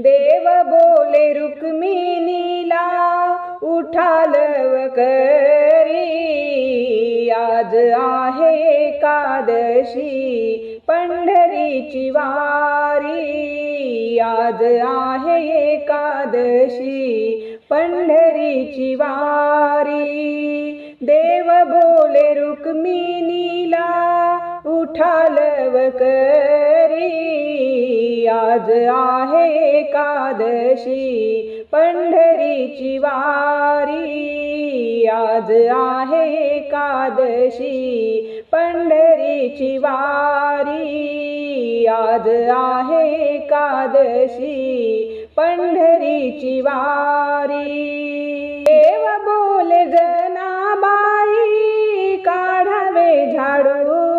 देव बोले रुक्मिणीला उठालव करी. आज आहे एकादशी पंढरीची वारी. आज आहे एकादशी पंढरीची वारी. देव बोले रुक्मिणीला उठालव करी. आज आहे एकादशी पंढरीची वारी. आज आहे एकादशी पंढरीची वारी. आज आहे एकादशी पंढरीची वारी. देव बोले जनाबाई काढावे झाडू.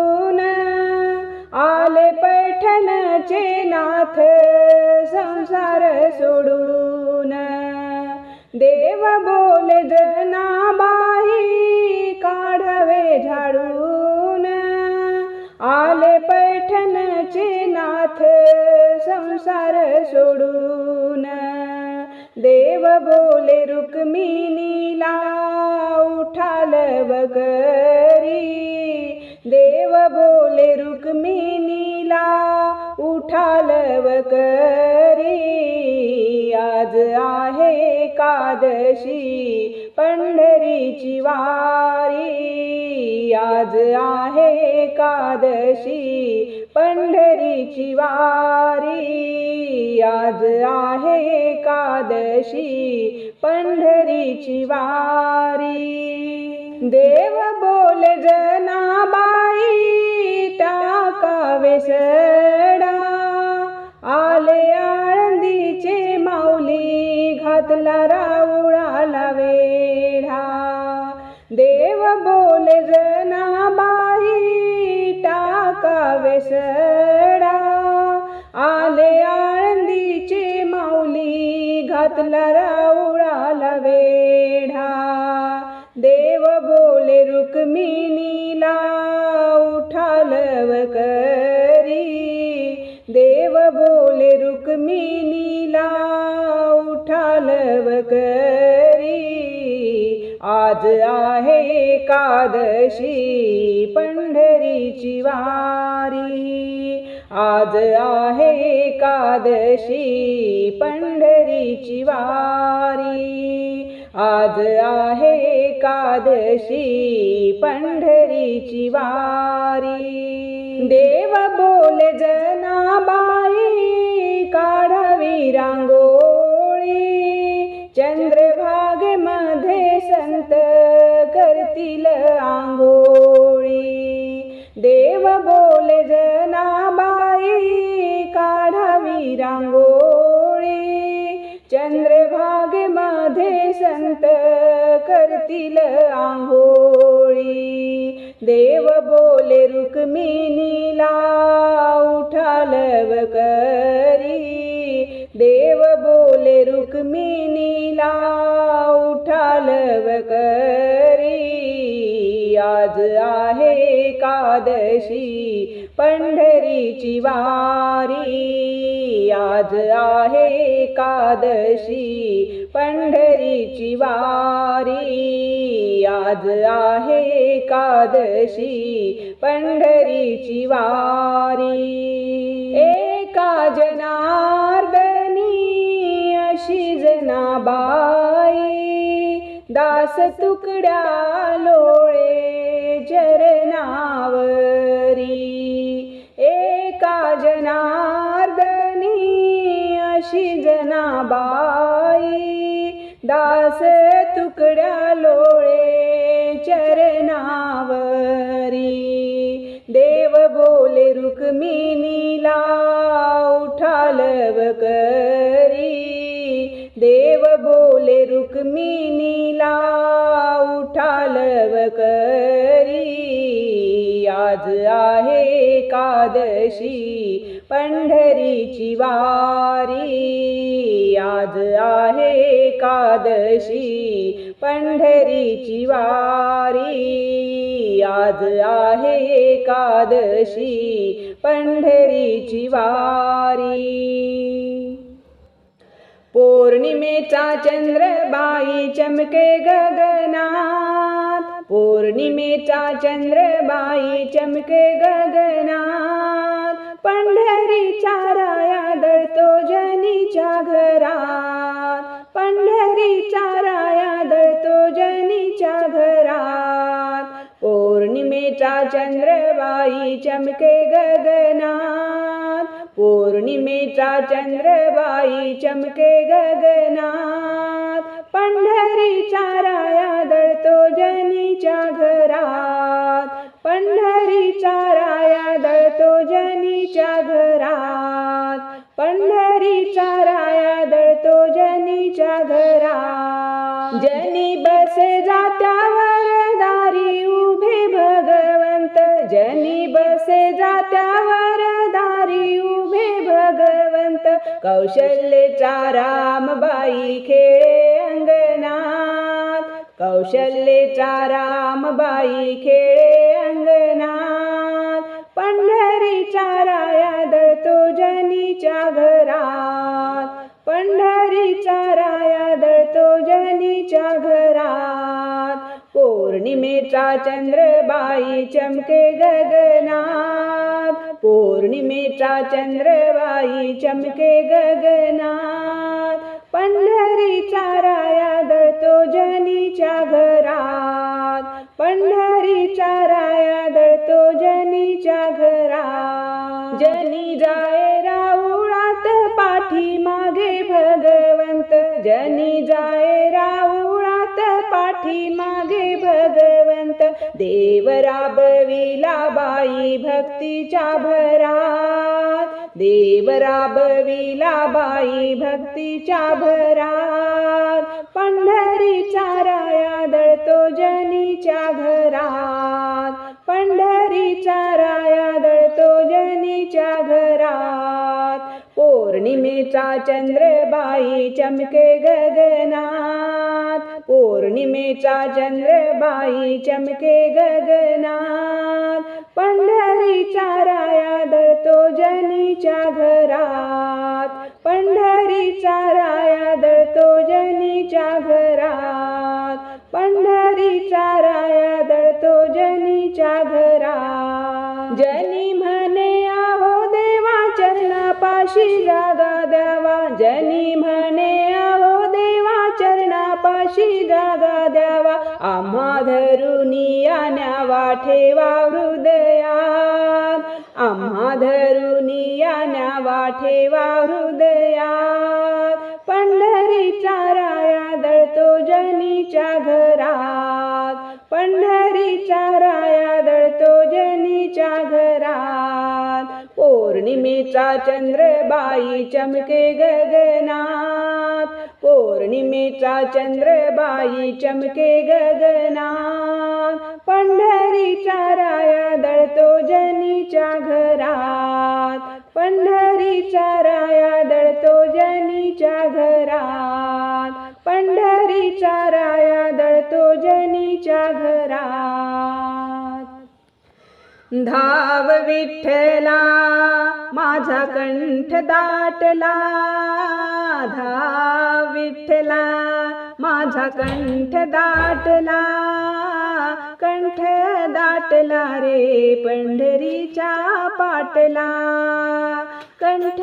मनचे नाथ संसार सोडून. देव बोले जनाबाई काढवे झाडून. आले पैठणचे नाथ संसार सोडून. देव बोले रुक्मिणीला उठाल वगरी. देव बोले रुक्मिणी उठालव करी आज आहे एकादशी पंढरीची वारी. आज आहे एकादशी पंढरीची वारी. आज आहे एकादशी पंढरीची वारी. देव बोले जनाबाई टाकावे माऊली घातला राऊळाला वेढा. देव बोले जनाबाई टाकावे सडा आले आळंदीचे माऊली घातला राऊळाला वेढा. देव बोले रुक्मिणीला उठालव करी. देव बोले रुक्मिणीला करी. आज आहे एकादशी पंढरीची वारी आज आहे एकादशी पंढरीची वारी आज आहे एकादशी पंढरीची वारी देव बोले जनाबाई काढावी रांगोळी. चंद्रभागेमध्ये संत करतील आंघोळी. देव बोले जनाबाई काढावी रांगोळी. चंद्रभागेमध्ये संत करतील आंघोळी. देव बोले रुक्मिणीला रुक्मिणीला उठालव करी. आज आहे एकादशी पंढरीची वारी. आज आहे एकादशी पंढरीची वारी. आज आहे एकादशी पंढरीची वारी. एका जनार्दन अशी जनाबाई. दास तुकड्या लोळे जरनावरी एका जनार्दनी अशी जनाबाई. दास तुकड्या लोळे चरणावरी. देव बोले रुक्मिणीला रुक्मिणीला उठालव करी. आज आहे एकादशी पंढरीची वारी. आज आहे एकादशी पंढरीची वारी. आज आहे एकादशी पंढरीची वारी. पौर्णिमेचा चंद्रबाई चमके गगनात. पौर्णिमेचा चंद्रबाई चमके गगनात. पंढरीचा राया दळतो जनीच्या घरात. पंढरीचा राया दळतो जनीच्या घरात. पौर्णिमेचा चंद्रबाई चमके गगनात. पौर्णिमेचा चंद्रबाई चमके गगनात. पंढरीचा राया दळतो जनीच्या घरात. पंढरीचा राया दळतो जनीच्या घरात. पंढरीचा राया दळतो जनीच्या घरात. जनी बसे जात कौशल्य रामबाई खेळे अंगणात कौशल्य रामबाई खेळे अंगणात पंढरीचा राया दळतो जनीच्या घरात. पंढरीचा राया दळतो जनीच्या घरात. पौर्णिमेचा चंद्रबाई चमके गगनात. पौर्णिमेचा चंद्रबाई चमके गगनात. पंढरीचा राया दळतो जनीच्या घरात. पंढरीचा राया दळतो जनीच्या घरात. जनी जाय राऊळात पाठी मागे भगवंत. जनी जाय रा पाठी मागे भगवंत देवराबविला बाई भक्तीच्या भरात. देवराबविला बाई भक्तीच्या भरात. पंढरीचा राया दळतो जनीच्या घरात. पंढरीचा राया दळतो जनीच्या घरात. पौर्णिमेचा चंद्रबाई चमके गगनात. पौर्णिमेचा चंद्रबाई चमके गगनात. पंढरीचा राया दळतो जनीच्या घरात. पंढरीचा राया दळतो जनीच्या घरात. पंढरीचा राया दळतो जनीच्या घरात. जनी म्हणे पाशी गागा द्यावा जनी म्हणे आहो देवा चरणापाशी गागा द्यावा आम्हा धरुनी आण्यावा ठेवा हृदयात. आम्हा धरुनी आण्यावा ठेवा हृदयात. पंढरीचा राया दळतो जनीच्या घरात. पंढरीचा राया दळतो जनीच्या घरात. पौर्णिमेचा चंद्रबाई चमके गगनात पौर्णिमेचा चंद्रबाई चमके गगनात पंढरीचा राया दळतो जनीच्या घरात. पंढरीचा राया दळतो जनीच्या घरात. पंढरीचा राया दळतो जनीच्या घरात. धाव विठ्ठला माझा कंठ दाटला. धाव विठ्ठला माझा कंठ दाटला. कंठ दाटला रे पंढरीच्या पाटला. कंठ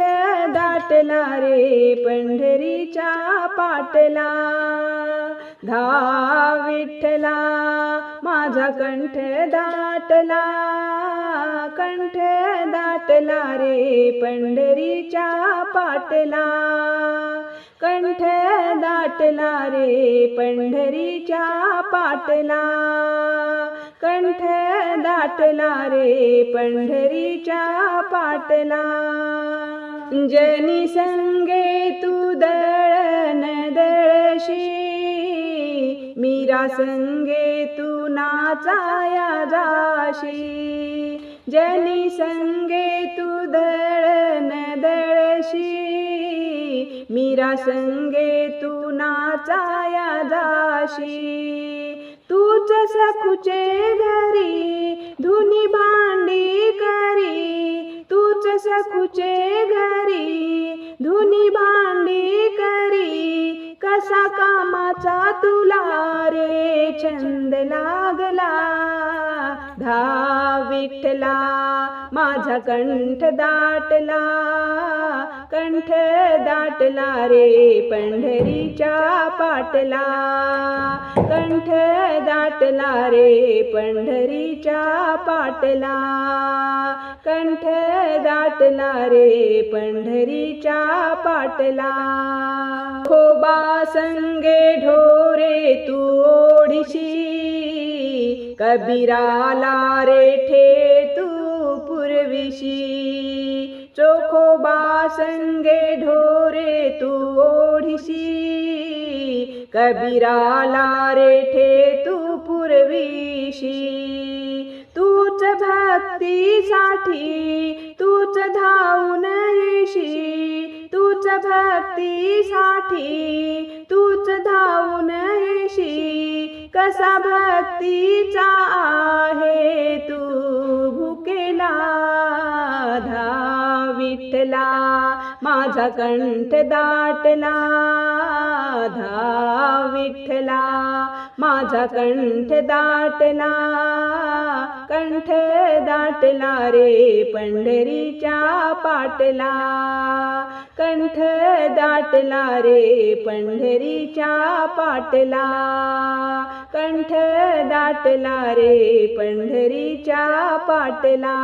दाटला रे पंढरीच्या पाटला. धा विठ्ठला माझा कंठ दाटला कंठ दाटला रे पंढरीच्या पाटला. कंठ दाटला रे पंढरीच्या पाटला. कंठ दाटला रे पंढरीच्या पाटला. जनी संगे तू दळन दळशी मीरा संगे तू नाचाया जाशी. जनी संगे तू दळण दळशी. मीरा संगे तू नाचाया जाशी. तूच सखुचे घरी धुनी भांडी करी. तूच सखुचे घरी धुनी भांडी करी. कसा कामाचा तुला रे? छंद लागला. धा विठला माझा कंठ दाटला. कंठ दाटला रे पंढरीच्या पाटला. कंठ दाटला रे पंढरीच्या पाटला. कंठ दाटला रे पंढरीच्या पाटला. खोबा संगे ढोरे तू ओढीशी कबीराला रे ठे तू पुरविशी. चोखोबा संगे ढोरे तू ओढीशी कबीराला रेठे तू पुरविशी. तूच भक्तीसाठी तूच धावून येशी तूच भक्तीसाठी तूच धावून येशी. कसा भक्तीचा आहे तू? भुकेला धा माझा कंठ दाटला धा विठ्ठला माझा कंठ दाटला कंठ दाटला रे पंढरीच्या पाटला. कंठ दाटला रे पंढरीच्या पाटला. कंठ दाटला रे पंढरीच्या पाटला.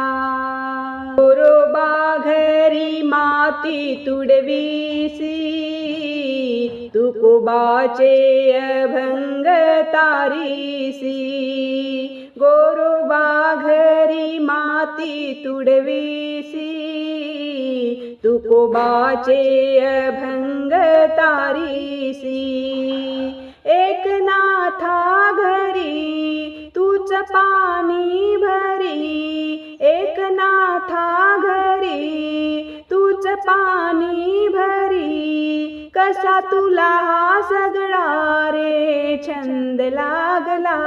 गोरोबा घरी माती तुडवीसी तुकोबाचे अभंग तारीसी. गोरोबा घरी माती तुडवीसी तुकोबाचे अभंग तारीसी। एकनाथा घरी तूच पाणी भरी. एकनाथा घरी तूच पाणी भरी. कसा तुला हा सगळा रे छंद लागला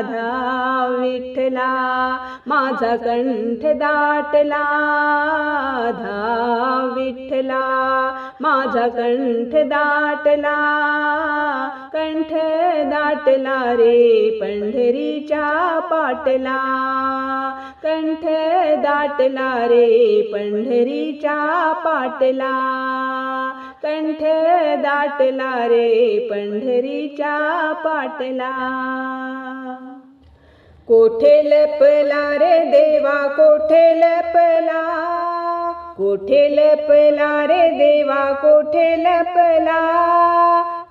धा विठला माझा कंठ दाटला. धा विठला माझा कंठ दाटला. कंठ दाटला रे पंढरीच्या पाटला. कंठ दाटला रे पंढरीच्या पाटला. कंठ दाटला रे पंढरीच्या पाटला. कोठे लपला रे देवा कोठे लपला? कोठे लपला रे देवा कोठे लपला?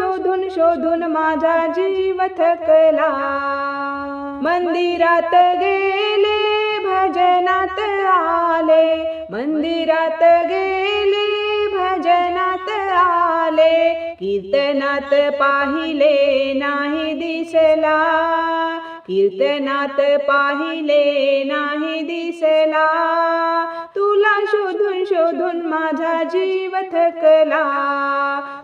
शोधून शोधून माझा जीव थकला मंदिरात गेले भजनात आले. मंदिरात गेले भजनात आले. कीर्तनात पाहिले नाही दिसला. कीर्तनात पाहिले नाही दिसला. तुला शोधून शोधून माझा जीव थकला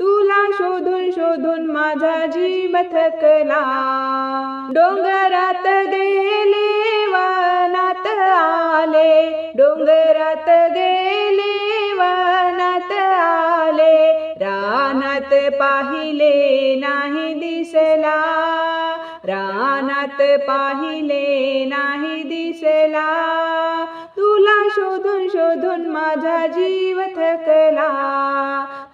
तुला शोधून शोधून माझा जीव थकला डोंगरात गेले वनात आले. डोंगरात गेले वनात आले. रानात पाहिले नाही दिसला. रानात पाहिले नाही दिसला. तुला शोधून शोधून माझा जीव थकला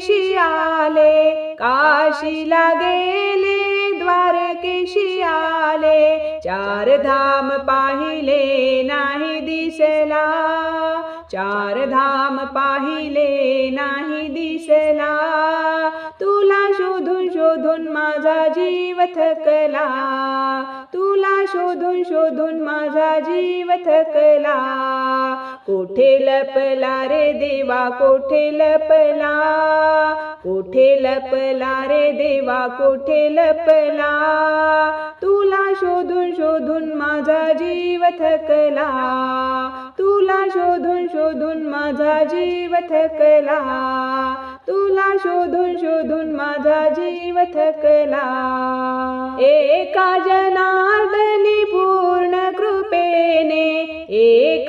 द्वारकेशी आले काशीला गेले द्वारकेशी आले. चार धाम पाहिले नाही दिसला. चार धाम पाहिले नाही दिसला. तुला शोधून शोधून माझा जीव थकला. तुला शोधून शोधून माझा जीव थकला. कोठे लपला रे देवा कोठे लपला? कोठे लपला रे देवा कोठे लपला? तुला शोधून शोधून माझा जीव थकला. तुला शोधून शोधून माझा जीव थकला. तुला शोधून शोधून माझा जीव थकला. एका जनार्दनी पूर्ण कृपेने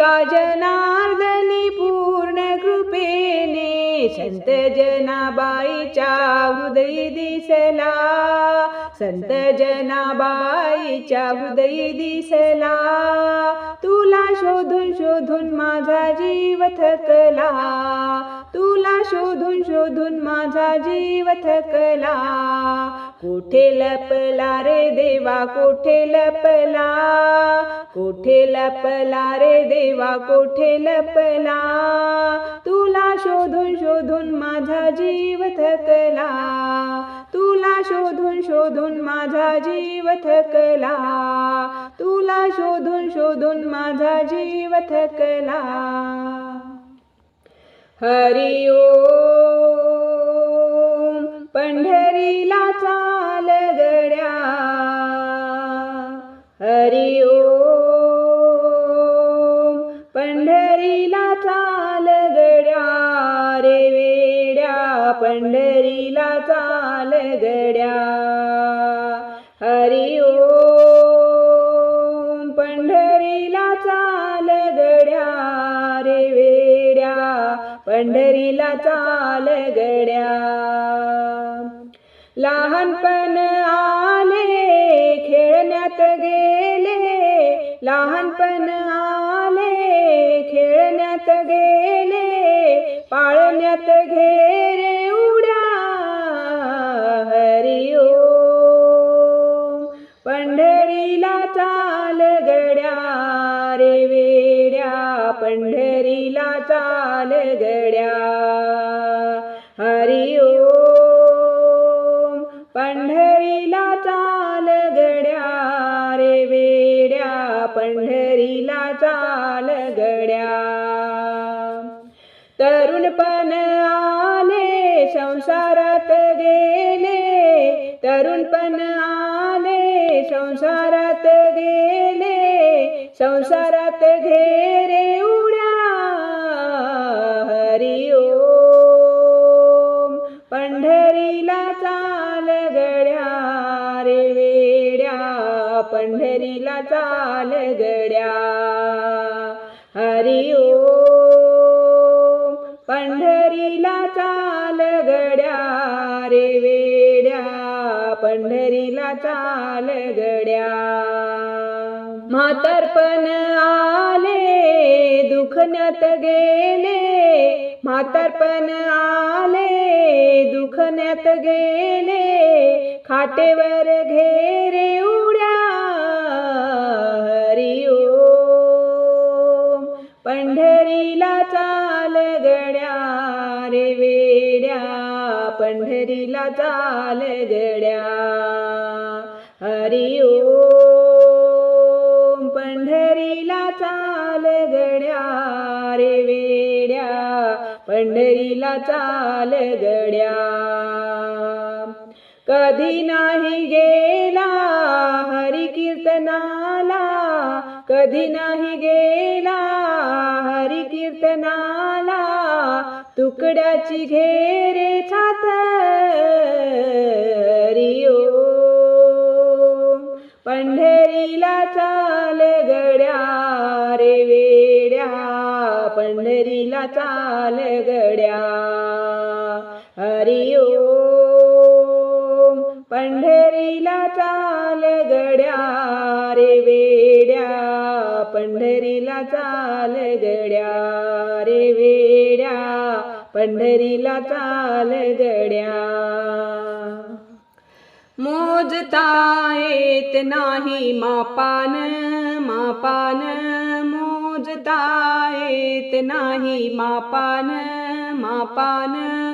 एका जनार्दनी पूर्ण कृपेने संत जनाबाईच्या हृदय दिसला? संत जनाबाईच्या हृदय दिसला. तुला शोधून शोधून माझा जीव थकला. तुला शोधून शोधून माझा जीव थकला. कोठे लपला रे देवा कोठे लपला? कोठे लपला रे देवा कोठे लपला? तुला शोधून शोधून माझा जीव थकला. तुला शोधून शोधून माझा जीव थकला. तुला शोधून शोधून माझा जीव थकला. हरि ओम पंढरीला चाल गड्या. हरि ओम चाल गड्या. हरि ओम पंढरीला चाल गड्या रे वेड्या. पंढरीला चाल गड्या. लहानपण आले खेळण्यात गेले. लहानपण आले खेळण्यात गेले. पाळण्यात घे हरि ओम. पंढरीला चाल गड्या रे वेड्या. पंढरीला चाल गड्या. तरुणपण आले संसारात गेले. तरुणपण आले संसारात गेले. संसार गड्या. हरि ओ पंढरीला चाल गड्या रे वेड्या. पंढरीला चाल गड्या. म्हातारपण आले दुखण्यात गेले. म्हातारपण आले दुखण्यात गेले. खाटेवर घेरे पंढरीला चाल गड्या रे वेड्या पंढरीला चाल गड्या. हरि ओम पंढरीला चाल गड्या रे वेड्या पंढरीला चाल गड्या. कधी नाही गेला हरी कीर्तनाला कधी नाही गेला हरी कीर्तनाला तुकड्याची घेरे छात पंढरीला चाल गड्या रे वेड्या. पंढरीला चाल गड्या हरिओ पंढरी पंढरीला चाल गड्या रे वेड्या. पंढरीला चाल गड्या. मोजता येत नाही मापान मापान. मोजता येत नाही मापान मापान.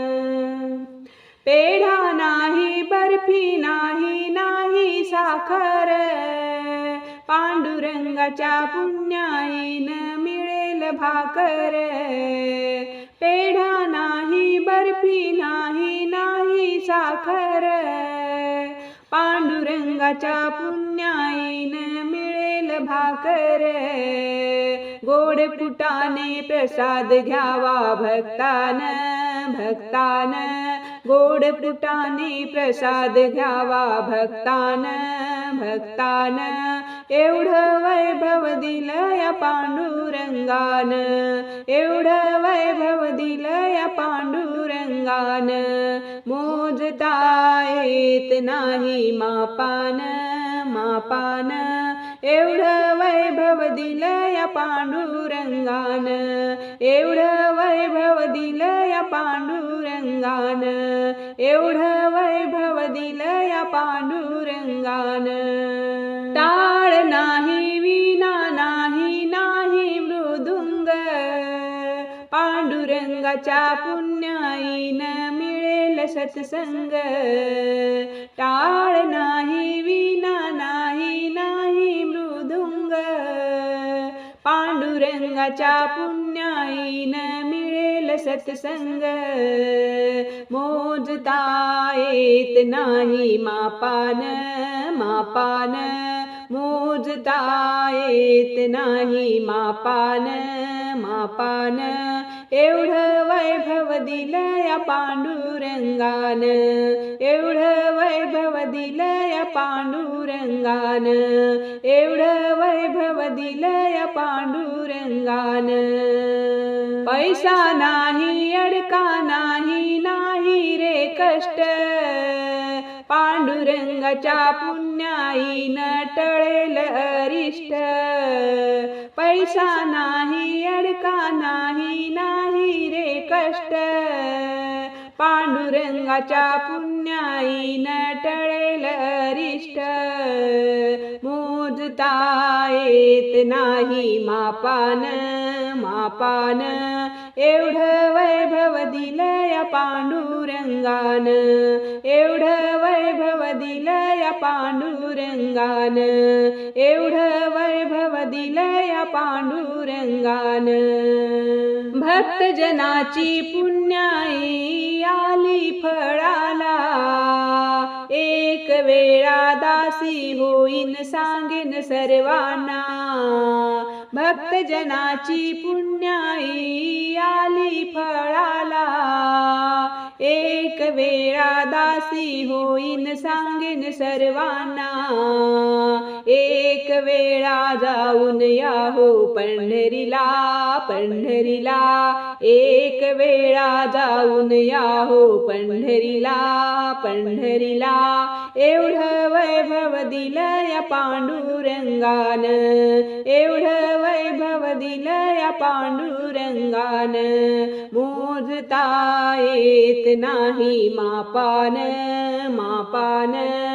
पेढा नाही बर्फी नाही नाही साखर. पांडुरंगाच्या पुण्याईन मिळेल भाकर. पेढा नाही बर्फी नाही नाही साखर. पांडुरंगाच्या पुण्याईन मिळेल भाकर. गोड पुटाने प्रसाद घ्यावा भक्तान भक्तान. गोड पुटाने प्रसाद घ्यावा भक्तान भक्तान. एवढं वैभव दिलं या पांडुरंगान. एवढं वैभव दिलं या पांडुरंगान. मोजता येत नाही मापान मापान. एवढं वैभव दिलं या पांडुरंगान. एवढं वैभव दिलं या पांडुरंगान. एवढं वैभव दिलं या पांडुरंगान. टाळ नाही विना नाही नाही मृदुंग. पांडुरंगाच्या पुण्याईन मिळेल सत्संग. टाळ नाही विना नाही नाही मृदुंग पांडुरंगाच्या पुण्याईन मिळेल सत्संग मोजता येत नाही मापान मापान मोजता येत नाही मापान मापान एवढं वैभव दिलं या पांडुरंगान. एवढं वैभव दिलं या पांडुरंगान. एवढं वैभव दिलं या पांडुरंगान. पैसा नाही अडका नाही नाही रे कष्ट. पांडुरंगाच्या पुण्याईन टळेल अरिष्ट. पैसा नाही अडका नाही नाही रे कष्ट. पांडुरंगाच्या पुण्याई टळेल अरिष्ट. मोजता येत नाही मापान मापान. एवढं वैभव दिलं या पांडुरंगान. एवढं वैभव दिलं या पांडुरंगान. एवढं वैभव दिलं पांडुरंगान. भक्तजनाची पुण्याई आली फळाला. एक वेळा दासी होईन सांगेन सर्वांना. भक्तजनाची पुण्याई आली फळाला. एक वेळा दासी होईन सांगेन सर्वांना. एक वेळा जाऊन या हो पंढरीला पंढरीला एक वेळा जाऊन या हो पंढरीला पंढरीला एवढं वैभव दिलं या पांडुरंगान. एवढं वैभव दिलं या पांडुरंगान. मोजता येत नाही मापान मापान.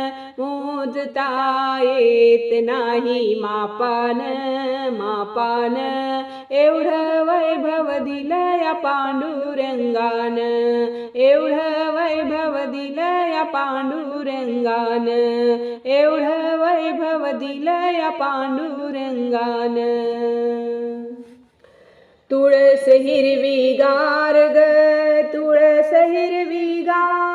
मोजता येत नाही मापान मापान. एवढं वैभव दिलं या पांडुरंगान. एवढं वैभव दिलं या पांडुरंगान. एवढं वैभव दिलं या पांडुरंगान. तुळस हिरवी गार ग तुळस हिरवी गार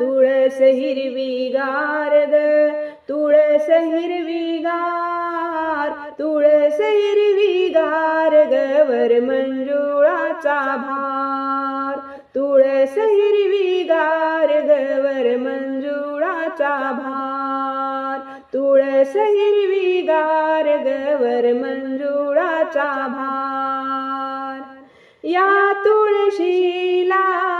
तुळस हिरवी गार ग तुळस हिरवी गार तुळस हिरवी गार गवर मंजुळाचा भार. तुळस हिरवी गार गवर मंजुळाचा भार. तुळस हिरवी गार गवर मंजुळाचा भार. या तुळशीला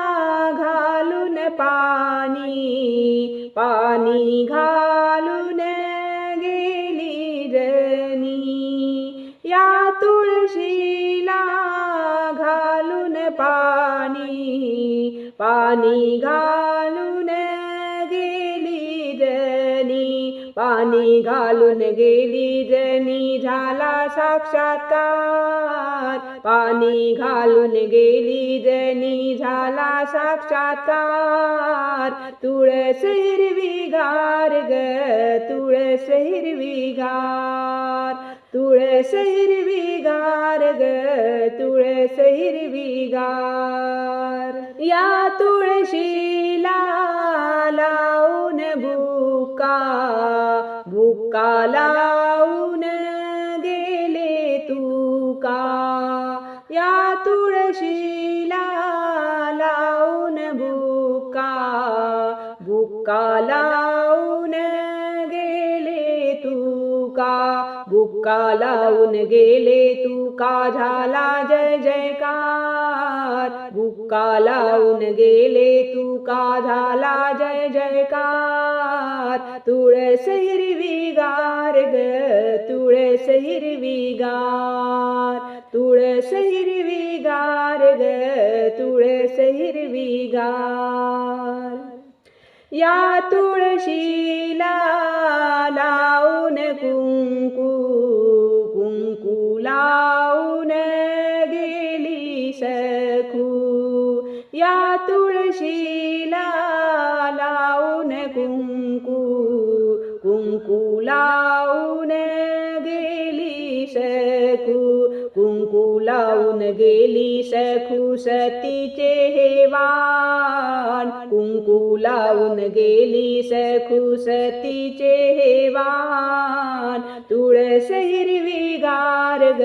पाणी घालून गेली जनी या तुळशीला घालून पाणी पाणी घालून पाणी घालून गेली जनी झाला साक्षात्कार. पाणी घालून गेली जनी झाला साक्षात्कार. तुळस हिरवी गार ग तुळस हिरवी गार तुळस हिरवी गार ग तुळस हिरवी गार या तुळशीला बुका बुका लावून गेले तू का या तुळशीला लावून बुका बुका लावून गेले तू का बुक्का लावून गेले तू का झाला जय जयकार. का लावून गेले तू का झाला जय जयकार? तुळस हिरवी गार ग तुळस हिरवी गार तुळस हिरवी गार ग तुळस हिरवी गार या तुळशीला कुंकू गेली सखू सतीचे हेवान कुंकू लावून गेली सखू सतीचे हेवान तुळस हिरवी गार ग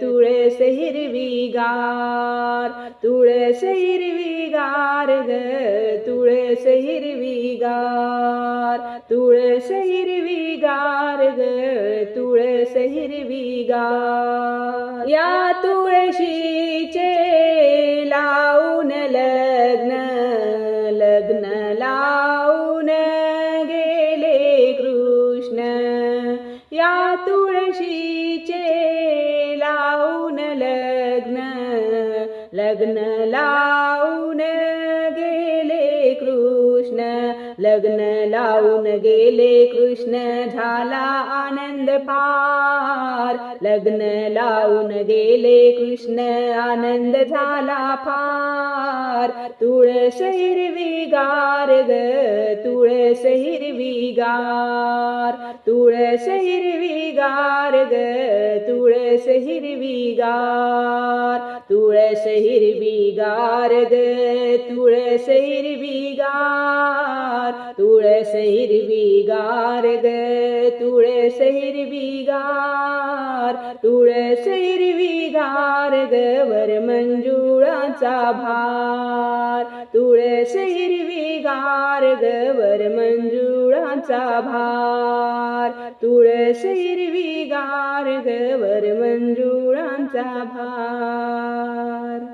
तुळस हिरवी गार. तुळस हिरवी गार ग तुळस हिरवी गार. तुळस हिरवी गार ग तुळस हिरवी गार. या तुळशीचे लावून लग्न लग्न लावून गेले कृष्ण. या तुळशीचे लावून लग्न लग्न लाव लग्न लावून गेले कृष्ण झाला आनंद फार लग्न लावून गेले कृष्ण आनंद झाला फार तुळस हिरवी गार ग तुळस हिरवी गार. तुळस हिरवी गार ग तुळस हिरवी गार. तुळस हिरवी गार ग तुळस हिरवी गार. तुळस हिरवी गार ग तुळस हिरवी गार तुळस हिरवी गार ग वर मंजुळाचा भार तुळस हिरवी गार ग वर मंजुळाचा भार तुळस हिरवी गार ग वर मंजुळाचा भार.